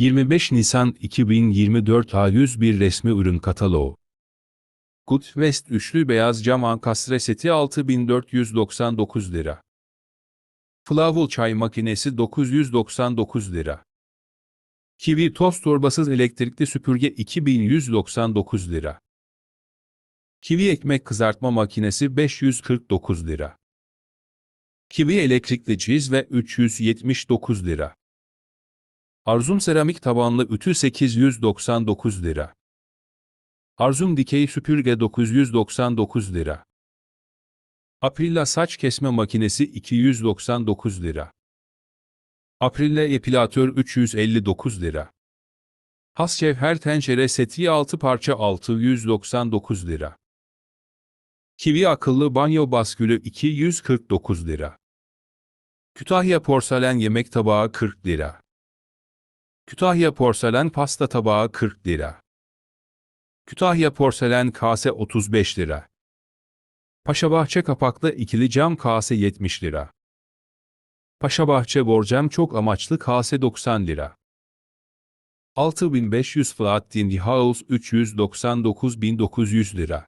25 Nisan 2024 A101 resmi ürün kataloğu. Good West üçlü beyaz cam ankastre seti 6499 lira. Flavul çay makinesi 999 lira. Kiwi toz torbasız elektrikli süpürge 2199 lira. Kiwi ekmek kızartma makinesi 549 lira. Kiwi elektrikli çizme 379 lira. Arzum seramik tabanlı ütü 899 lira. Arzum dikey süpürge 999 lira. Aprilla saç kesme makinesi 299 lira. Aprilla epilatör 359 lira. Has cevher tencere seti 6 parça 699 lira. Kiwi akıllı banyo baskülü 249 lira. Kütahya porselen yemek tabağı 40 lira. Kütahya porselen pasta tabağı 40 lira. Kütahya porselen kase 35 lira. Paşabahçe kapaklı ikili cam kase 70 lira. Paşabahçe borcam çok amaçlı kase 90 lira. 6500 Flatin House 399.900 lira.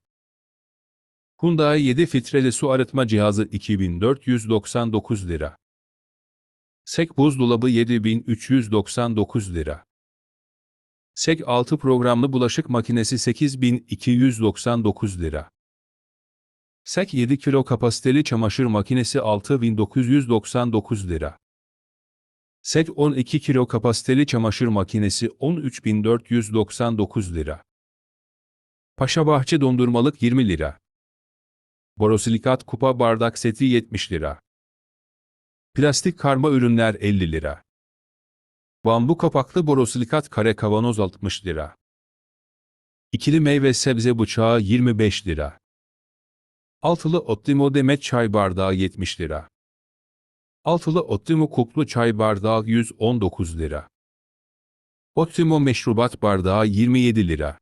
Hyundai 7 filtreli su arıtma cihazı 2499 lira. Sek buzdolabı 7399 lira. Sek 6 programlı bulaşık makinesi 8299 lira. Sek 7 kilo kapasiteli çamaşır makinesi 6999 lira. Sek 12 kilo kapasiteli çamaşır makinesi 13499 lira. Paşabahçe dondurmalık 20 lira. Borosilikat kupa bardak seti 70 lira. Plastik karma ürünler 50 lira. Bambu kapaklı borosilikat kare kavanoz 60 lira. İkili meyve sebze bıçağı 25 lira. Altılı Optimo demet çay bardağı 70 lira. Altılı Optimo kuplu çay bardağı 119 lira. Optimo meşrubat bardağı 27 lira.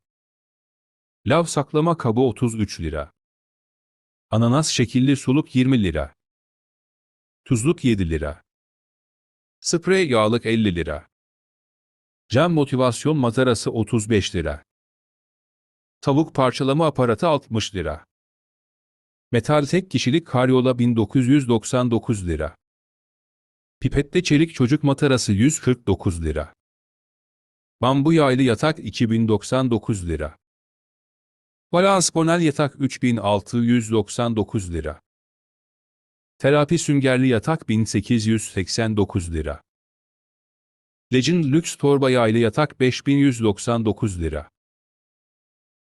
Lav saklama kabı 33 lira. Ananas şekilli suluk 20 lira. Tuzluk 7 lira. Sprey yağlık 50 lira. Cam motivasyon matarası 35 lira. Tavuk parçalama aparatı 60 lira. Metal tek kişilik karyola 1999 lira. Pipette çelik çocuk matarası 149 lira. Bambu yaylı yatak 2099 lira. Balans bonel yatak 3699 lira. Terapi süngerli yatak 1889 lira. Legend lüks torba yaylı yatak 5199 lira.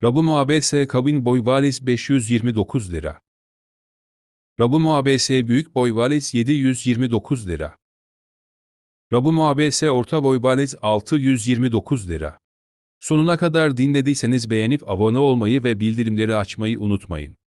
Rabum ABS kabin boy valiz 529 lira. Rabum ABS büyük boy valiz 729 lira. Rabum ABS orta boy valiz 629 lira. Sonuna kadar dinlediyseniz beğenip abone olmayı ve bildirimleri açmayı unutmayın.